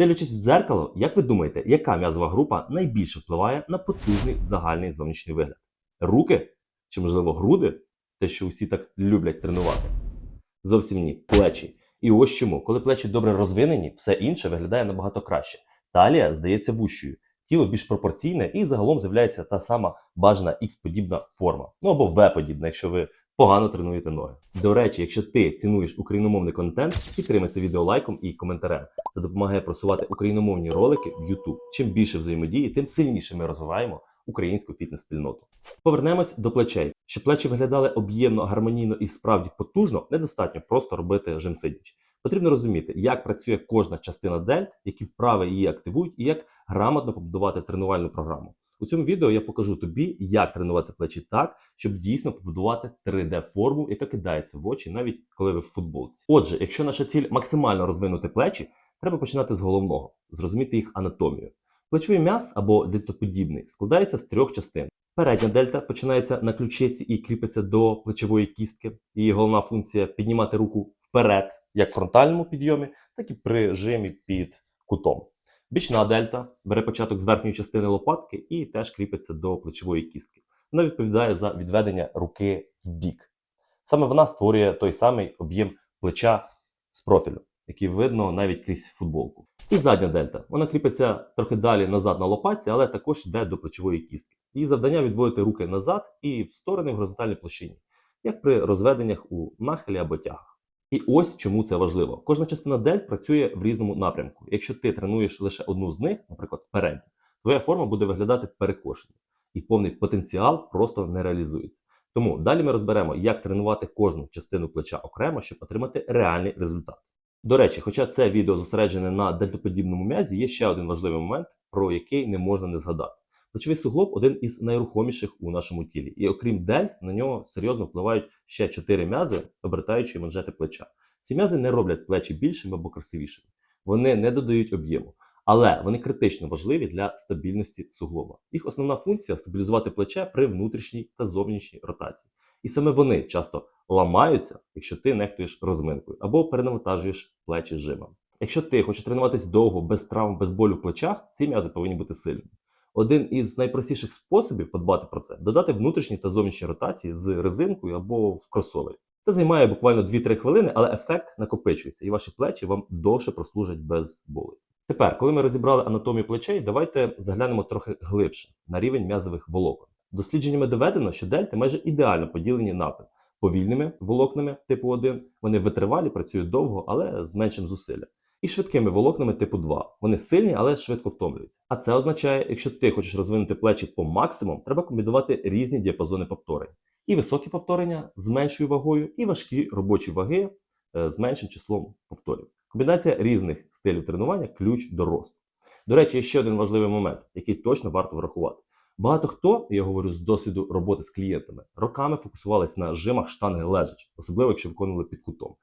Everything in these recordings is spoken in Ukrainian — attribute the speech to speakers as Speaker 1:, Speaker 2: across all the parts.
Speaker 1: Дивлячись в дзеркало, як ви думаєте, яка м'язова група найбільше впливає на потужний загальний зовнішній вигляд? Руки? Чи, можливо, груди? Те, що усі так люблять тренувати? Зовсім ні, плечі. І ось чому, коли плечі добре розвинені, все інше виглядає набагато краще. Талія здається вущою, тіло більш пропорційне і загалом з'являється та сама бажана X-подібна форма. Ну або V-подібна, якщо ви погано тренуєте ноги. До речі, якщо ти цінуєш україномовний контент, підтримай це відео лайком і коментарем. Це допомагає просувати україномовні ролики в YouTube. Чим більше взаємодії, тим сильніше ми розвиваємо українську фітнес-спільноту. Повернемось до плечей. Щоб плечі виглядали об'ємно, гармонійно і справді потужно, недостатньо просто робити жим сидячи. Потрібно розуміти, як працює кожна частина дельт, які вправи її активують, і як грамотно побудувати тренувальну програму. У цьому відео я покажу тобі, як тренувати плечі так, щоб дійсно побудувати 3D-форму, яка кидається в очі, навіть коли ви в футболці. Отже, якщо наша ціль максимально розвинути плечі, треба починати з головного, зрозуміти їх анатомію. Плечовий м'яз або дельтоподібний складається з трьох частин. Передня дельта починається на ключиці і кріпиться до плечової кістки. Її головна функція піднімати руку вперед, як в фронтальному підйомі, так і при жимі під кутом. Бічна дельта бере початок з верхньої частини лопатки і теж кріпиться до плечової кістки. Вона відповідає за відведення руки в бік. Саме вона створює той самий об'єм плеча з профілю, який видно навіть крізь футболку. І задня дельта. Вона кріпиться трохи далі назад на лопатці, але також йде до плечової кістки. Її завдання відводити руки назад і в сторони в горизонтальній площині, як при розведеннях у нахилі або тягах. І ось чому це важливо. Кожна частина дельт працює в різному напрямку. Якщо ти тренуєш лише одну з них, наприклад, передню, твоя форма буде виглядати перекошеною, і повний потенціал просто не реалізується. Тому далі ми розберемо, як тренувати кожну частину плеча окремо, щоб отримати реальний результат. До речі, хоча це відео зосереджене на дельтоподібному м'язі, є ще один важливий момент, про який не можна не згадати. Плечовий суглоб один із найрухоміших у нашому тілі, і окрім дельт, на нього серйозно впливають ще чотири м'язи, обертаючі манжети плеча. Ці м'язи не роблять плечі більшими або красивішими, вони не додають об'єму, але вони критично важливі для стабільності суглоба. Їх основна функція стабілізувати плече при внутрішній та зовнішній ротації. І саме вони часто ламаються, якщо ти нехтуєш розминкою або перенавантажуєш плечі жимом. Якщо ти хочеш тренуватись довго, без травм, без болю в плечах, ці м'язи повинні бути сильними. Один із найпростіших способів подбати про це додати внутрішні та зовнішні ротації з резинкою або в кросовері. Це займає буквально 2-3 хвилини, але ефект накопичується, і ваші плечі вам довше прослужать без болю. Тепер, коли ми розібрали анатомію плечей, давайте заглянемо трохи глибше на рівень м'язових волокон. Дослідженнями доведено, що дельти майже ідеально поділені навпіл. Повільними волокнами типу 1 вони витривалі, працюють довго, але з меншим зусиллям. І швидкими волокнами типу 2. Вони сильні, але швидко втомлюються. А це означає, якщо ти хочеш розвинути плечі по максимуму, треба комбінувати різні діапазони повторень. І високі повторення з меншою вагою, і важкі робочі ваги е, з меншим числом повторів. Комбінація різних стилів тренування ключ до росту. До речі, є ще один важливий момент, який точно варто врахувати. Багато хто, я говорю з досвіду роботи з клієнтами, роками фокусувались на жимах штанги лежачи, особливо якщо виконували під кутом.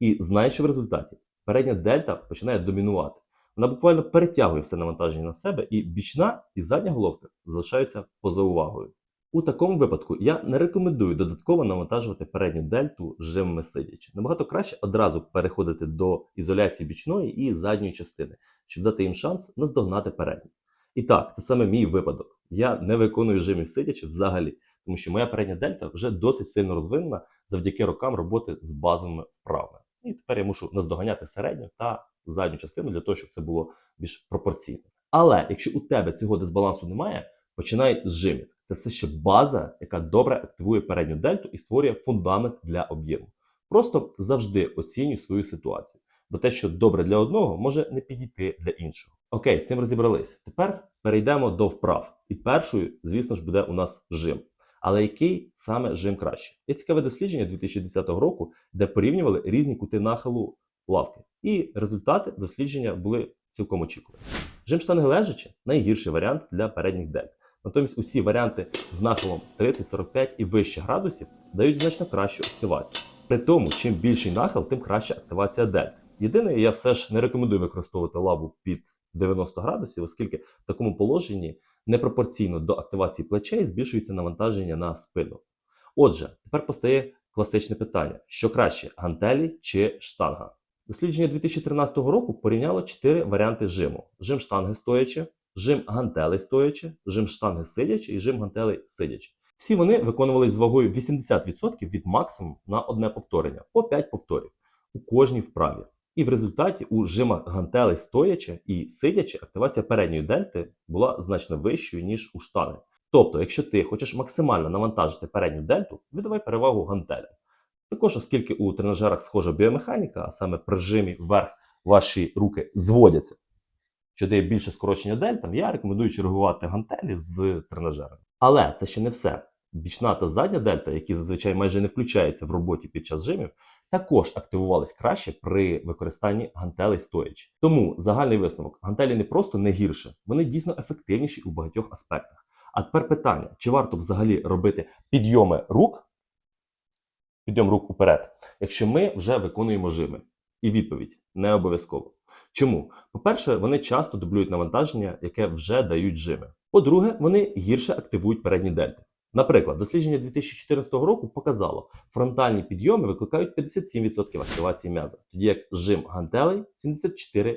Speaker 1: І знаєш, в результаті передня дельта починає домінувати. Вона буквально перетягує все навантаження на себе, і бічна і задня головка залишаються поза увагою. У такому випадку я не рекомендую додатково навантажувати передню дельту жимами сидячи. Набагато краще одразу переходити до ізоляції бічної і задньої частини, щоб дати їм шанс наздогнати передню. І так, це саме мій випадок. Я не виконую жимів сидячи взагалі, тому що моя передня дельта вже досить сильно розвинена завдяки рокам роботи з базовими вправами. І тепер я мушу наздоганяти середню та задню частину для того, щоб це було більш пропорційно. Але якщо у тебе цього дисбалансу немає, починай з жимів. Це все ще база, яка добре активує передню дельту і створює фундамент для об'єму. Просто завжди оцінюй свою ситуацію, бо те, що добре для одного, може не підійти для іншого. Окей, з цим розібрались. Тепер перейдемо до вправ. І першою, звісно ж, буде у нас жим. Але який саме жим краще? Є цікаве дослідження 2010 року, де порівнювали різні кути нахилу лавки. І результати дослідження були цілком очікувані. Жим штанги лежачи найгірший варіант для передніх дельт. Натомість усі варіанти з нахилом 30, 45 і вище градусів дають значно кращу активацію. При тому, чим більший нахил, тим краща активація дельт. Єдине, я все ж не рекомендую використовувати лаву під 90 градусів, оскільки в такому положенні непропорційно до активації плечей збільшується навантаження на спину. Отже, тепер постає класичне питання: що краще гантелі чи штанга? Дослідження 2013 року порівняло чотири варіанти жиму: жим штанги стоячи, жим гантелей стоячи, жим штанги сидячи і жим гантелей сидячи. Всі вони виконувались з вагою 80% від максимуму на одне повторення по 5 повторів у кожній вправі. І в результаті у жимах гантелей стоячи і сидячи активація передньої дельти була значно вищою, ніж у штани. Тобто, якщо ти хочеш максимально навантажити передню дельту, віддавай перевагу гантелям. Також, оскільки у тренажерах схожа біомеханіка, а саме при жимі вверх ваші руки зводяться, що дає більше скорочення дельтам, я рекомендую чергувати гантелі з тренажерами. Але це ще не все. Бічна та задня дельта, які зазвичай майже не включаються в роботі під час жимів, також активувались краще при використанні гантелей стоячи. Тому загальний висновок: гантелі не просто не гірше, вони дійсно ефективніші у багатьох аспектах. А тепер питання: чи варто взагалі робити підйоми рук, підйом рук уперед, якщо ми вже виконуємо жими? І відповідь не обов'язково. Чому? По-перше, вони часто дублюють навантаження, яке вже дають жими. По-друге, вони гірше активують передні дельти. Наприклад, дослідження 2014 року показало, фронтальні підйоми викликають 57% активації м'яза, тоді як жим гантелей 74%.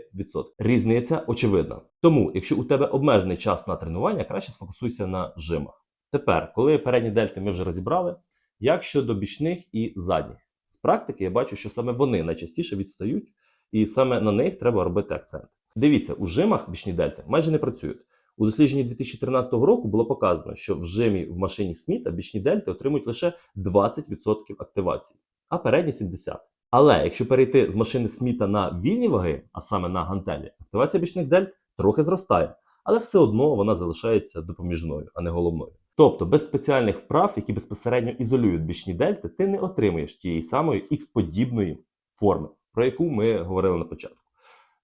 Speaker 1: Різниця очевидна. Тому, якщо у тебе обмежений час на тренування, краще сфокусуйся на жимах. Тепер, коли передні дельти ми вже розібрали, як щодо бічних і задніх? З практики я бачу, що саме вони найчастіше відстають, і саме на них треба робити акцент. Дивіться, у жимах бічні дельти майже не працюють. У дослідженні 2013 року було показано, що в жимі в машині Сміта бічні дельти отримують лише 20% активації, а передні 70%. Але якщо перейти з машини Сміта на вільні ваги, а саме на гантелі, активація бічних дельт трохи зростає, але все одно вона залишається допоміжною, а не головною. Тобто без спеціальних вправ, які безпосередньо ізолюють бічні дельти, ти не отримаєш тієї самої ікс-подібної форми, про яку ми говорили на початку.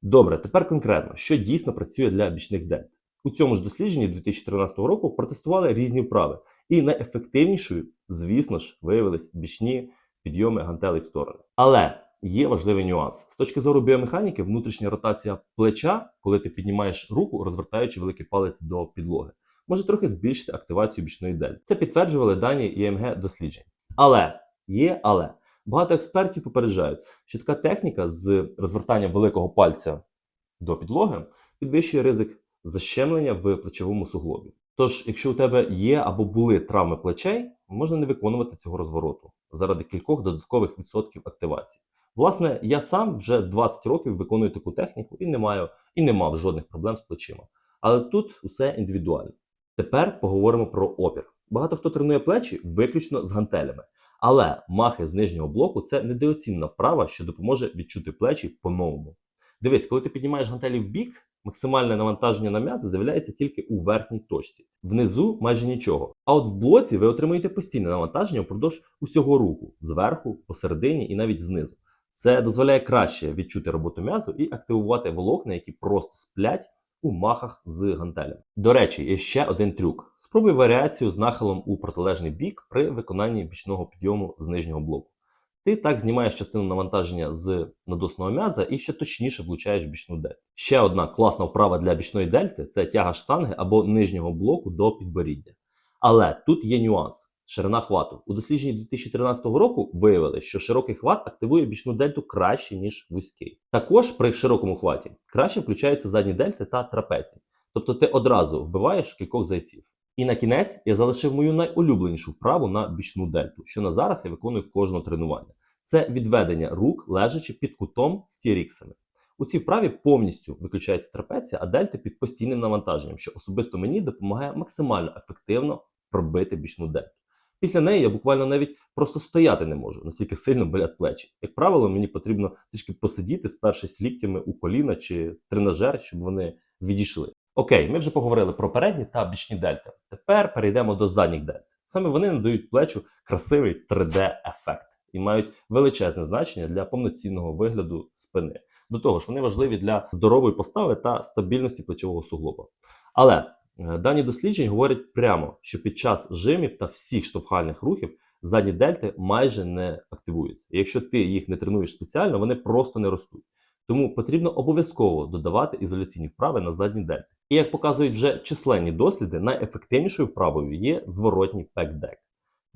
Speaker 1: Добре, тепер конкретно, що дійсно працює для бічних дельт. У цьому ж дослідженні 2014 року протестували різні вправи, і найефективнішою, звісно ж, виявились бічні підйоми гантелей в сторони. Але є важливий нюанс. З точки зору біомеханіки, внутрішня ротація плеча, коли ти піднімаєш руку, розвертаючи великий палець до підлоги, може трохи збільшити активацію бічної дельти. Це підтверджували дані ІМГ досліджень. Але є але. Багато експертів попереджають, що така техніка з розвертанням великого пальця до підлоги підвищує ризик защемлення в плечовому суглобі. Тож, якщо у тебе є або були травми плечей, можна не виконувати цього розвороту заради кількох додаткових відсотків активації. Власне, я сам вже 20 років виконую таку техніку і не маю і не мав жодних проблем з плечима. Але тут усе індивідуально. Тепер поговоримо про опір. Багато хто тренує плечі виключно з гантелями. Але махи з нижнього блоку це недооцінна вправа, що допоможе відчути плечі по-новому. Дивись, коли ти піднімаєш гантелі в бік, максимальне навантаження на м'язи з'являється тільки у верхній точці. Внизу майже нічого. А от в блоці ви отримуєте постійне навантаження впродовж усього руху зверху, посередині і навіть знизу. Це дозволяє краще відчути роботу м'язу і активувати волокна, які просто сплять у махах з гантелем. До речі, є ще один трюк. Спробуй варіацію з нахилом у протилежний бік при виконанні бічного підйому з нижнього блоку. Ти так знімаєш частину навантаження з надосного м'яза і ще точніше влучаєш бічну дельту. Ще одна класна вправа для бічної дельти це тяга штанги або нижнього блоку до підборіддя. Але тут є нюанс. Ширина хвату. У дослідженні 2013 року виявили, що широкий хват активує бічну дельту краще, ніж вузький. Також при широкому хваті краще включаються задні дельти та трапеції. Тобто ти одразу вбиваєш кількох зайців. І на кінець я залишив мою найулюбленішу вправу на бічну дельту, що на зараз я виконую кожного тренування. Це відведення рук, лежачи під кутом з тіріксами. У цій вправі повністю виключається трапеція, а дельта під постійним навантаженням, що особисто мені допомагає максимально ефективно пробити бічну дельту. Після неї я буквально навіть просто стояти не можу, настільки сильно болять плечі. Як правило, мені потрібно трішки посидіти, спершись ліктями у коліна чи тренажер, щоб вони відійшли. Окей, ми вже поговорили про передні та бічні дельти. Тепер перейдемо до задніх дельт. Саме вони надають плечу красивий 3D-ефект і мають величезне значення для повноцінного вигляду спини. До того ж, вони важливі для здорової постави та стабільності плечового суглоба. Але е, дані досліджень говорять прямо, що під час жимів та всіх штовхальних рухів задні дельти майже не активуються. І якщо ти їх не тренуєш спеціально, вони просто не ростуть. Тому потрібно обов'язково додавати ізоляційні вправи на задні дельти. І як показують вже численні досліди, найефективнішою вправою є зворотній пек-дек.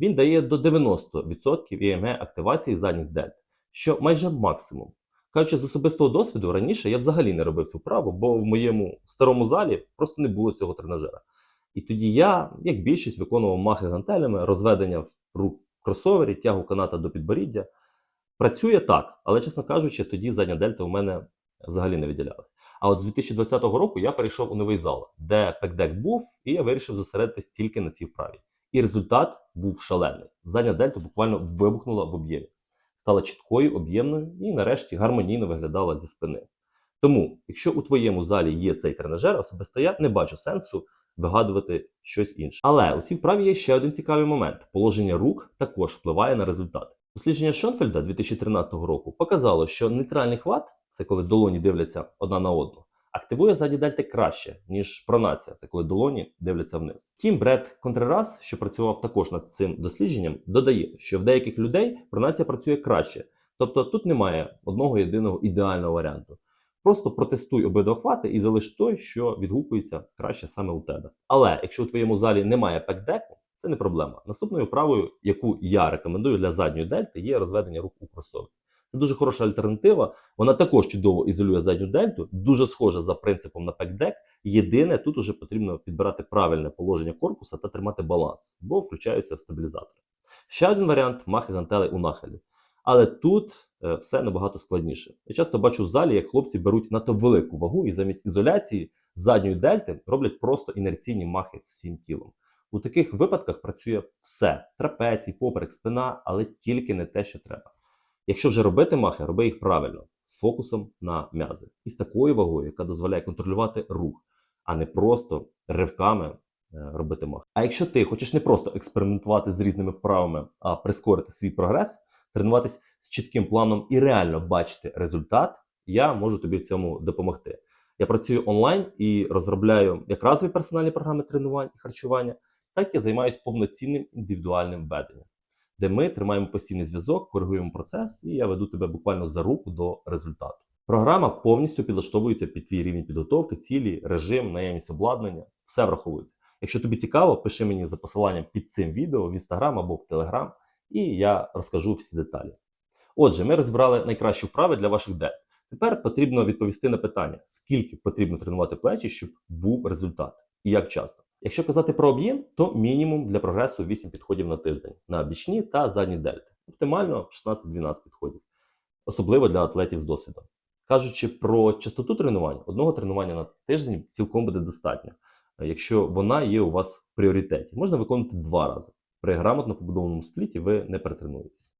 Speaker 1: Він дає до 90% ІМГ активації задніх дельт, що майже максимум. Кажучи з особистого досвіду, раніше я взагалі не робив цю вправу, бо в моєму старому залі просто не було цього тренажера. І тоді я, як більшість, виконував махи гантелями, розведення рук в кросовері, тягу каната до підборіддя. Працює так, але, чесно кажучи, тоді задня дельта у мене взагалі не виділялась. А от з 2020 року я перейшов у новий зал, де пекдек був, і я вирішив зосередитись тільки на цій вправі. І результат був шалений. Задня дельта буквально вибухнула в об'ємі, стала чіткою, об'ємною і, нарешті, гармонійно виглядала зі спини. Тому, якщо у твоєму залі є цей тренажер, особисто я не бачу сенсу вигадувати щось інше. Але у цій вправі є ще один цікавий момент: положення рук також впливає на результат. Дослідження Шонфельда 2013 року показало, що нейтральний хват, це коли долоні дивляться одна на одну, активує задні дельти краще, ніж пронація, це коли долоні дивляться вниз. Тім Бред Контрерас, що працював також над цим дослідженням, додає, що в деяких людей пронація працює краще. Тобто тут немає одного єдиного ідеального варіанту. Просто протестуй обидва хвати і залиш той, що відгукується краще саме у тебе. Але якщо у твоєму залі немає пекдеку, це не проблема. Наступною вправою, яку я рекомендую для задньої дельти, є розведення рук у кросовері. Це дуже хороша альтернатива. Вона також чудово ізолює задню дельту, дуже схожа за принципом на пекдек. Єдине, тут уже потрібно підбирати правильне положення корпуса та тримати баланс, бо включаються стабілізатори. Ще один варіант махи гантелей у нахилі. Але тут е, все набагато складніше. Я часто бачу в залі, як хлопці беруть надто велику вагу і замість ізоляції задньої дельти роблять просто інерційні махи всім тілом. У таких випадках працює все: трапецій, поперек, спина, але тільки не те, що треба. Якщо вже робити махи, роби їх правильно, з фокусом на м'язи і з такою вагою, яка дозволяє контролювати рух, а не просто ривками е, робити махи. А якщо ти хочеш не просто експериментувати з різними вправами, а прискорити свій прогрес, тренуватись з чітким планом і реально бачити результат, я можу тобі в цьому допомогти. Я працюю онлайн і розробляю як разові персональні програми тренувань і харчування, так і займаюся повноцінним індивідуальним веденням, де ми тримаємо постійний зв'язок, коригуємо процес, і я веду тебе буквально за руку до результату. Програма повністю підлаштовується під твій рівень підготовки, цілі, режим, наявність обладнання, все враховується. Якщо тобі цікаво, пиши мені за посиланням під цим відео в інстаграм або в телеграм, і я розкажу всі деталі. Отже, ми розібрали найкращі вправи для ваших дельт. Тепер потрібно відповісти на питання, скільки потрібно тренувати плечі, щоб був результат, і як часто. Якщо казати про об'єм, то мінімум для прогресу 8 підходів на тиждень на бічні та задні дельти. Оптимально 16-12 підходів, особливо для атлетів з досвідом. Кажучи про частоту тренувань, одного тренування на тиждень цілком буде достатньо, якщо вона є у вас в пріоритеті. Можна виконувати два рази. При грамотно побудованому спліті ви не перетренуєтесь.